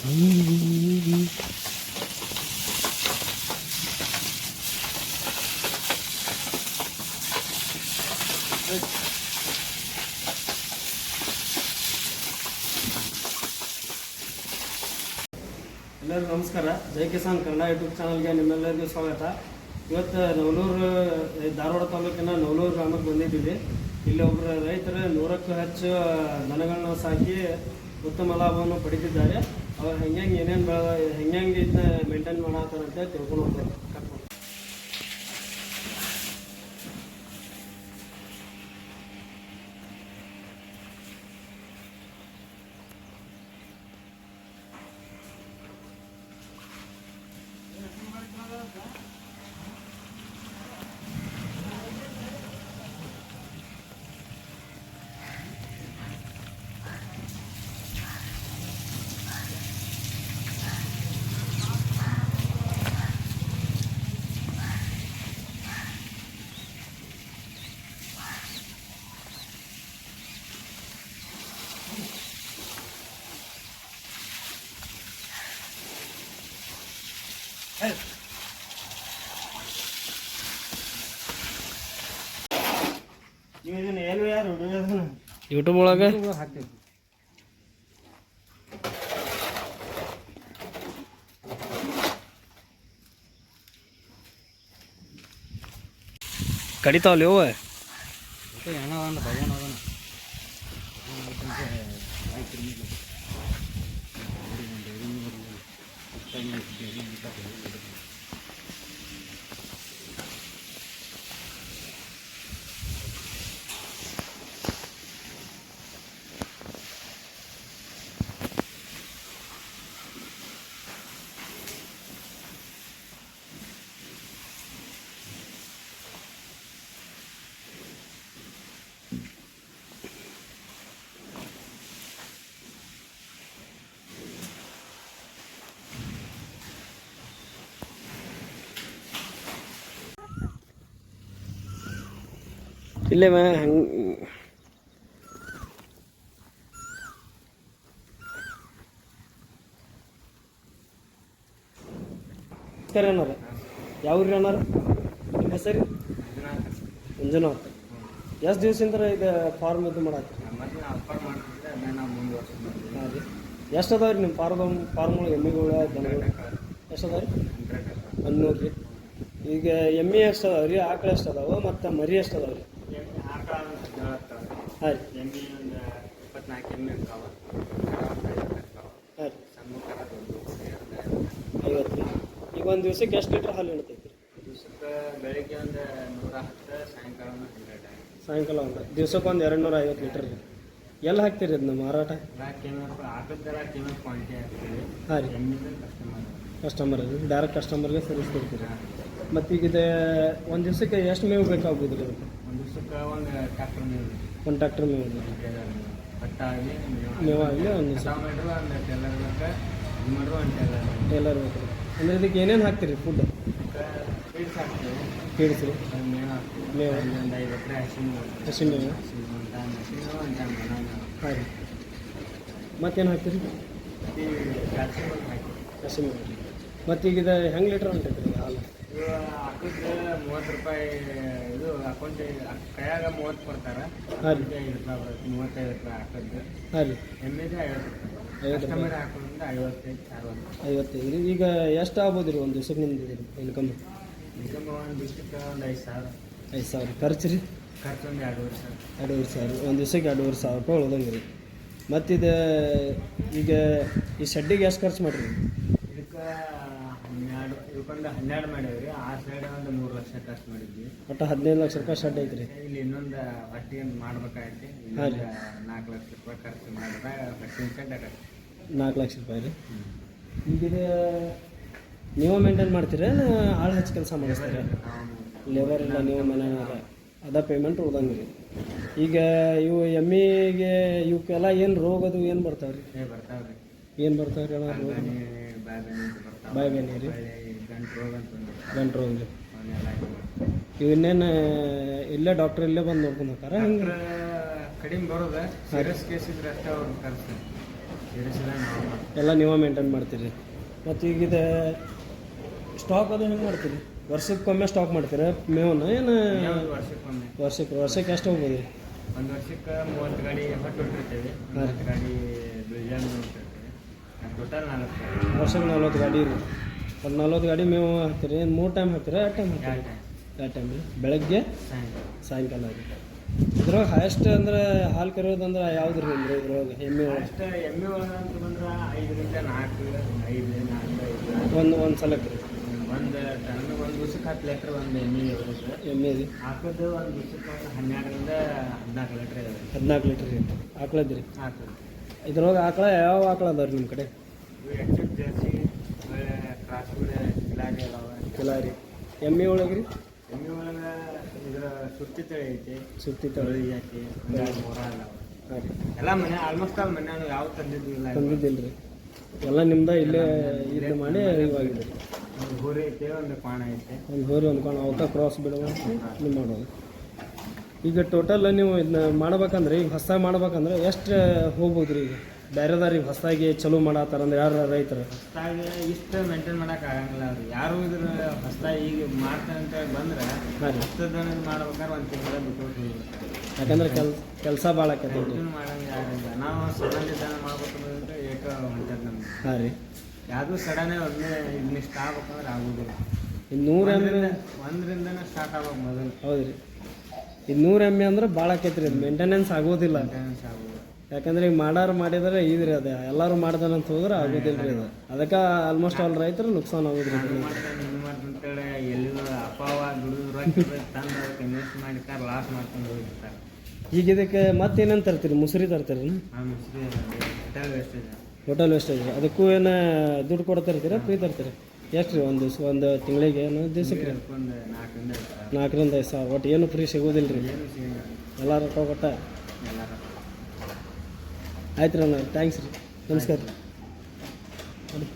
ಎಲ್ಲರಿಗೂ ನಮಸ್ಕಾರ. ಜೈ ಕಿಸಾನ್ ಕನ್ನಡ ಯೂಟ್ಯೂಬ್ ಚಾನಲ್ಗೆ ನಿಮ್ಮೆಲ್ಲರಿಗೂ ಸ್ವಾಗತ. ಇವತ್ತು ನವಲೂರು ಧಾರವಾಡ ತಾಲೂಕಿನ ನವಲೂರು ಗ್ರಾಮಕ್ಕೆ ಬಂದಿದ್ದೀವಿ. ಇಲ್ಲಿ ಒಬ್ಬರು ರೈತರು ನೂರಕ್ಕೂ ಹೆಚ್ಚು ದನಗಳನ್ನ ಸಾಕಿ ಉತ್ತಮ ಲಾಭವನ್ನು ಪಡಿತಿದ್ದಾರೆ. ಅವ್ರು ಹೆಂಗೆ ಏನೇನು ಬೆಳೆ ಹೆಂಗೆ ಇದನ್ನ ಮೇಂಟೈನ್ ಮಾಡತ್ತಾರಂತ ತಿಳ್ಕೊಂಡು ಹೋಗ್ತಾರೆ ಕರ್ಕೊಂಡು ನೀವು ಇದನ್ನ ಏನು ಯಾರು ಯೂಟ್ಯೂಬ್ ಒಳಗೆ ಹಾಕ್ತೀವಿ. ಕಡಿತಾವಲ್ಲ ಇವು ಹೆಣ ಒಂದು ಭಗವಾನ್ ಇಲ್ಲೇ ಮ್ಯಾ ಹಂಗೆ. ಸರಿ ಅನ್ನಾರ ಯಾವ ಊರಿ ಅಣ್ಣಾರ ನಿಮ್ಮ ಹೆಸರು? ಮಂಜುನಾಥ್. ಎಷ್ಟು ದಿವಸದಿಂದ ಇದು ಫಾರ್ಮ್ ಇದು ಮಾಡ ಎಷ್ಟು ಅದಾವ ರೀ ನಿಮ್ಮ ಫಾರ್ಮ್ ಒಳಗೆ ಎಮ್ಮೆಗಳು, ದನಗಳು? ಎಷ್ಟು ಅದಾವ ರೀ? ಹನ್ನೂರು ರೀ. ಈಗ ಎಮ್ಮೆ ಎಷ್ಟು ಅದಾವ ರೀ, ಆಕಳು ಎಷ್ಟು ಅದಾವ, ಮತ್ತು ಮರಿ ಎಷ್ಟು ಅದಾವ ರೀ? ಹಾಂ ರೀ ಹಾಂ ರೀ ಐವತ್ತು ಈಗ ಒಂದು ದಿವ್ಸಕ್ಕೆ ಎಷ್ಟು ಲೀಟ್ರ್ ಹಾಲು ಇಡ್ತೈತಿ ರೀ ಬೆಳಿಗ್ಗೆ ಒಂದು ನೂರ ಹತ್ತು ಸಾಯಂಕಾಲ ಒಂದು. ಸಾಯಂಕಾಲ ಒಂದು ದಿವ್ಸಕ್ಕೆ ಒಂದು ಎರಡು ನೂರ ಐವತ್ತು ಲೀಟ್ರ್ ರೀ ಎಲ್ಲಿ ಹಾಕ್ತೀರಿ ಅದನ್ನ ಮಾರಾಟ? ಹಾಂ ರೀ. ಕಸ್ಟಮರ್ ಡೈರೆಕ್ಟ್ ಕಸ್ಟಮರ್ಗೆ ಸರ್ವಿಸ್ ಕೊಡ್ತೀರಿ ಮತ್ತು ಈಗ ಒಂದು ದಿವ್ಸಕ್ಕೆ ಎಷ್ಟು ಮೇವು ಬೇಕಾಗ್ಬೋದು ರೀ ಅದಕ್ಕೆ? ಒಂದು ಟ್ಯಾಕ್ಟರ್ ಮೇವು ಮೇವು ಆಗಲಿ ಒಂದು ಟೇಲರ್ ಬೇಕು. ಅಂದರೆ ಇದಕ್ಕೆ ಏನೇನು ಹಾಕ್ತೀರಿ ಫುಡ್ ಫೀಡ್ಸ್ ಮೇವು ಹಸಿ ಮೇವು ಹಾಂ ಮತ್ತೇನು ಹಾಕ್ತೀರಿ ಹಸಿ ಮೇವು ಮತ್ತು ಈಗ ಇದು ಹೆಂಗೆ ಲೀಟ್ರ್ ಹೊಂಟೈತಿ ಹಾಲು? ಇವು ಹಾಕಿದ್ರೆ ಮೂವತ್ತು ರೂಪಾಯಿ ಇದು ಅಕೌಂಟ್ ಕೈಯಾಗ ಮೂವತ್ತು ಕೊಡ್ತಾರೆ. ಐದು ರೂಪಾಯಿ ಬರುತ್ತೆ. ಮೂವತ್ತೈದು ರೂಪಾಯಿ ಐವತ್ತು. ಕಸ್ಟಮರ್ ಐವತ್ತೈದು ಅರವತ್ತು. ಐವತ್ತೈದು. ಈಗ ಎಷ್ಟು ಆಗ್ಬೋದು ರೀ ಒಂದು ದಿವ್ಸಕ್ಕೆ ನಿಮ್ದು ಇನ್ಕಮ್ ಇನ್ಕಮ್ ಒಂದು ದಿವಸಕ್ಕೆ ಒಂದು ಐದು ಸಾವಿರ. ಐದು ಸಾವಿರ. ಖರ್ಚು ರೀ? ಖರ್ಚು ಒಂದು ಎರಡೂವರೆ ಸಾವಿರ. ಎರಡೂವರೆ ಸಾವಿರ. ಒಂದು ದಿವ್ಸಕ್ಕೆ ಎರಡೂವರೆ ಸಾವಿರ ರೂಪಾಯಿ ಉಳ್ದಂಗೆ ರೀ. ಮತ್ತಿದು ಈಗ ಈ ಶೆಡ್ಡಿಗೆ ಎಷ್ಟು ಖರ್ಚು ಮಾಡಿರಿ? ಇದಕ್ಕೆ ಇದಕ್ಕೊಂದು ಹನ್ನೆರಡು ಮಾಡೀವಿ ರೀ ಆ ಸೈಡ್ ಒಂದು ಮೂರು ಲಕ್ಷ ಖರ್ಚು ಮಾಡಿದ್ವಿ. ಒಟ್ಟು ಹದಿನೈದು ಲಕ್ಷ ರೂಪಾಯಿ ಶೆಡ್ ಐತ್ರಿ. ಇಲ್ಲಿ ಇನ್ನೊಂದು ಹೊಟ್ಟೆ ಮಾಡ್ಬೇಕಾಗೈತಿ. ಇನ್ನೊಂದು ನಾಲ್ಕು ಲಕ್ಷ ರೂಪಾಯಿ ಖರ್ಚು ಮಾಡಿದಾಗ ಹೊಟ್ಟಿನ ಸೈಡ್ ಆಗತ್ತೆ ನಾಲ್ಕು ಲಕ್ಷ ರೂಪಾಯಿ ರೀ. ಈಗ ಇದು ನೀವು ಮೇಂಟೈನ್ ಮಾಡ್ತೀರ ಆಳು ಹಚ್ಚಿ ಕೆಲಸ ಮಾಡಿಸ್ತೀರಾ? ಲೇಬರ್ ಇಲ್ಲ ನೀವು ಮನೆ ಅದ ಪೇಮೆಂಟ್ ಉಳ್ದಂಗೆ ರೀ. ಈಗ ಇವು ಎಮ್ಮಿಗೆ ಇವಕ್ಕೆಲ್ಲ ಏನು ರೋಗದು ಏನು ಬರ್ತಾವ್ರಿ? ಬರ್ತಾವ್ರಿ. ಏನು ಬರ್ತಾವೆ ರೀ ಅಣ್ಣ ರೋಗ? ಬಾಯಿ ಬೇನೆ ರೀ ಗಂಟು ರೋಗ ಅಂತ ಒಂದು ಗಂಟು ರೋಗ ರೀ ಅವನ್ನೆಲ್ಲ ಇದು ಇವು ಇನ್ನೇನು ಇಲ್ಲೇ ಡಾಕ್ಟ್ರ್ ಇಲ್ಲೇ ಬಂದು ನೋಡ್ಕೊಂಡು ಹೋಗ್ತಾರ ಹಂಗೆ ಕಡಿಮೆ ಬರೋದ. ಸೀರಿಯಸ್ ಕೇಸ್ ಇದ್ರೆ ಅಷ್ಟೇ ಅವ್ರು ಕರೆಸ್ತಾರೆ ಎಲ್ಲ ನೀವು ಮೇಂಟೈನ್ ಮಾಡ್ತೀರಿ. ಮತ್ತು ಈಗ ಇದು ಸ್ಟಾಕ್ ಅದು ಹೆಂಗೆ ಮಾಡ್ತೀರಿ? ವರ್ಷಕ್ಕೊಮ್ಮೆ ಸ್ಟಾಕ್ ಮಾಡ್ತೀರಾ? ಮೇವನ್ನ? ಏನು ವರ್ಷಕ್ಕೊಮ್ಮೆ. ವರ್ಷಕ್ಕೆ ವರ್ಷಕ್ಕೆ ಎಷ್ಟು ಹೋಗ್ಬೋದು ಒಂದು ವರ್ಷಕ್ಕೆ ಮೂವತ್ತು ಗಾಡಿ ಹೊಟ್ಟು ಹೊಟ್ಟಿರ್ತೇವೆ ಮೂವತ್ತು ಗಾಡಿ ಟೋಟಲ್ ನಾಲ್ಕು ವರ್ಷಕ್ಕೆ ನಲ್ವತ್ತು ಗಾಡಿ ರೀ ಒಂದು ನಲ್ವತ್ತು ಗಾಡಿ ಮೇವು ಹಾಕ್ತೀರಿ. ಏನು ಮೂರು ಟೈಮ್ ಹಾಕ್ತೀರಾ? ಎರಡು ಟೈಮ್ ಹಾಕ್ತೀರಿ? ಎರಡು ಟೈಮ್ ರೀ ಬೆಳಗ್ಗೆ? ಸಾಯಂಕಾಲ. ರೀ ಇದ್ರೊಳಗೆ ಹೈಯೆಸ್ಟ್ ಅಂದ್ರೆ ಹಾಲು ಕರೆಯೋದಂದ್ರೆ ಯಾವ್ದು ರೀ ಅಂದ್ರೆ ಇದ್ರೊಳಗೆ? ಎಮ್ಮೆ ಒಳಗೆ? ಅಷ್ಟು ಎಮ್ಮೆ ಒಳಗೆ ಅಂತ ಬಂದ್ರೆ ಐದರಿಂದ ನಾಲ್ಕು ಐದು ನಾಲ್ಕು ಒಂದು ಒಂದು ಸಲಕ್ಕೆ. ರೀ ಒಂದು ಟನ್ ಒಂದು ದಿವ್ಸಕ್ಕೆ ಹತ್ತು ಲೀಟ್ರ್ ಒಂದು ಎಮ್ಮೆ ಇರುತ್ತೆ. ಎಮ್ಮೆ ರೀ. ಹಾಕೋದು ಒಂದು ದಿವ್ಸಕ್ಕೆ ಒಂದು ಹನ್ನೆರಡರಿಂದ ಹದಿನಾಲ್ಕು ಲೀಟ್ರ್ ಇದಾವೆ ಹದಿನಾಲ್ಕು ಲೀಟ್ರ್ ರೀ ಆಕಳದ್ದು ರೀ ಇದ್ರೊಳಗೆ ಆಕಳ ಯಾವ ಆಕಳ ಅದಾವ್ರಿ ನಿಮ್ಮ ಕಡೆ? ಜರ್ಸಿ ಕ್ರಾಸ್ ಕಿಲಾರಿ ಎಮ್ಮೆ ಒಳಗೆ ರೀ ಎಮ್ಮೆ ಒಳಗೆ ಇದರ ಸುತ್ತಿ ತಳಿ ಐತಿ. ಸುತ್ತಿ ತಳಿ. ಐತಿ ಒಂದು ಹಾಂ ರೀ. ಎಲ್ಲ ಮನೆ ಆಲ್ಮೋಸ್ಟ್ ಆಲ್ ಮನೆ ಯಾವ ತಂದಿದ್ದು ಇಲ್ಲ ತಂದಿದ್ದಿಲ್ಲ ರೀ ಎಲ್ಲ ನಿಮ್ದ ಇಲ್ಲೇ ಇದು ಮಾಡಿ ಇವಾಗಿದೆ ರೀ ಒಂದು ಹೋರಿ ಐತೆ ಒಂದು ಕ್ವಾಣ ಐತೆ. ಒಂದು ಹೋರಿ ಅಂದ್ಕೊಂಡು ಅವಕ್ಕ ಕ್ರಾಸ್ ಬಿಡುವ ನೀವು ಮಾಡೋದು. ಈಗ ಟೋಟಲ್ ನೀವು ಇದನ್ನ ಮಾಡ್ಬೇಕಂದ್ರೆ ಈಗ ಹೊಸ ಮಾಡ್ಬೇಕಂದ್ರೆ ಎಷ್ಟು ಹೋಗ್ಬೋದು ರೀ ಈಗ? ಬೇರೆದಾರ ಈಗ ಹೊಸದಾಗಿ ಚಲೋ ಮಾಡತ್ತಾರ ಅಂದ್ರೆ ಯಾರು ರೈತರು? ಹೊಸದಾಗಿ ಇಷ್ಟು ಮೇಂಟೈನ್ ಮಾಡಕ್ ಆಗಂಗಿಲ್ಲ ಅವ್ರು ಯಾರು ಇದ್ರ ಹೊಸದಾಗಿ ಈಗ ಮಾಡ್ತಾರೆ ಅಂತ ಬಂದ್ರೆ ಹಾಂ ರೀ ಹೊಸದನ್ನ ಮಾಡ್ಬೇಕಾದ್ರೆ ಒಂದು ತಿಂಗಳ ಬಿಟ್ಟು ಯಾಕಂದ್ರೆ ಕೆಲ್ ಕೆಲಸ ಭಾಳ ಆಕೈತಿ ಮಾಡಂಗೆ ನಾವು ಸಡನ್ ಮಾಡ್ಬೇಕಂದ್ರೆ ಏಕ ಹೊಂಟದ ನಮ್ಗೆ ಹಾಂ ರೀ. ಯಾವುದು ಸಡನ್ನೇ ಒಂದೇ ಇದನ್ನ ಇಷ್ಟ ಆಗ್ಬೇಕಂದ್ರೆ ಆಗುದಿಲ್ಲ. ನೂರು ಒಂದರಿಂದ ಒಂದರಿಂದನೇ ಸ್ಟಾರ್ಟ್ ಆಗ್ಬೇಕು ಮೊದಲು. ಹೌದು ರೀ ಇದು ನೂರು ಎ ಅಂದ್ರೆ ಭಾಳ ಆಕೈತಿ ರೀ ಮೇಂಟೆನೆನ್ಸ್ ಆಗೋದಿಲ್ಲ. ಯಾಕಂದ್ರೆ ಈಗ ಮಾಡಾರು ಮಾಡಿದ್ರೆ ಇದ್ರಿ ಅದು ಎಲ್ಲರೂ ಮಾಡ್ದಾನಂತ ಹೋದ್ರೆ ಆಗೋದಿಲ್ಲ ರೀ ಅದು ಅದಕ್ಕೆ ಆಲ್ಮೋಸ್ಟ್ ಆಲ್ ರೈತರು ನುಕ್ಸಾನ್ ಆಗೋದ್ರಿ ಈಗ ಇದಕ್ಕೆ ಮತ್ತೇನೇನು ತರ್ತೀರಿ ಮುಸುರಿ ತರ್ತೀರಿ ಹೋಟೆಲ್ ವೇಸ್ಟೇಜ್ ಅದಕ್ಕೂ ಏನು ದುಡ್ಡು ಕೊಡ್ತಿರ್ತೀರಾ ತರ್ತೀರಾ ಫ್ರೀ ತರ್ತೀರಿ? ಎಷ್ಟು ರೀ? ಒಂದು ದಿವ್ಸ ಒಂದು ತಿಂಗಳಿಗೆ ಏನು? ದಿವ್ಸಕ್ಕೆ ರೀ? ನಾಲ್ಕರಿಂದ ಐದು ಸಾವಿರ. ಒಟ್ಟು ಏನು ಫ್ರೀ ಸಿಗೋದಿಲ್ಲ ರೀ ಎಲ್ಲ ರೊಕ್ಕ ಕೊಟ್ಟ? ಆಯ್ತು ರೀ ಅಣ್ಣ ಥ್ಯಾಂಕ್ಸ್ ರೀ. ನಮಸ್ಕಾರ ರೀ.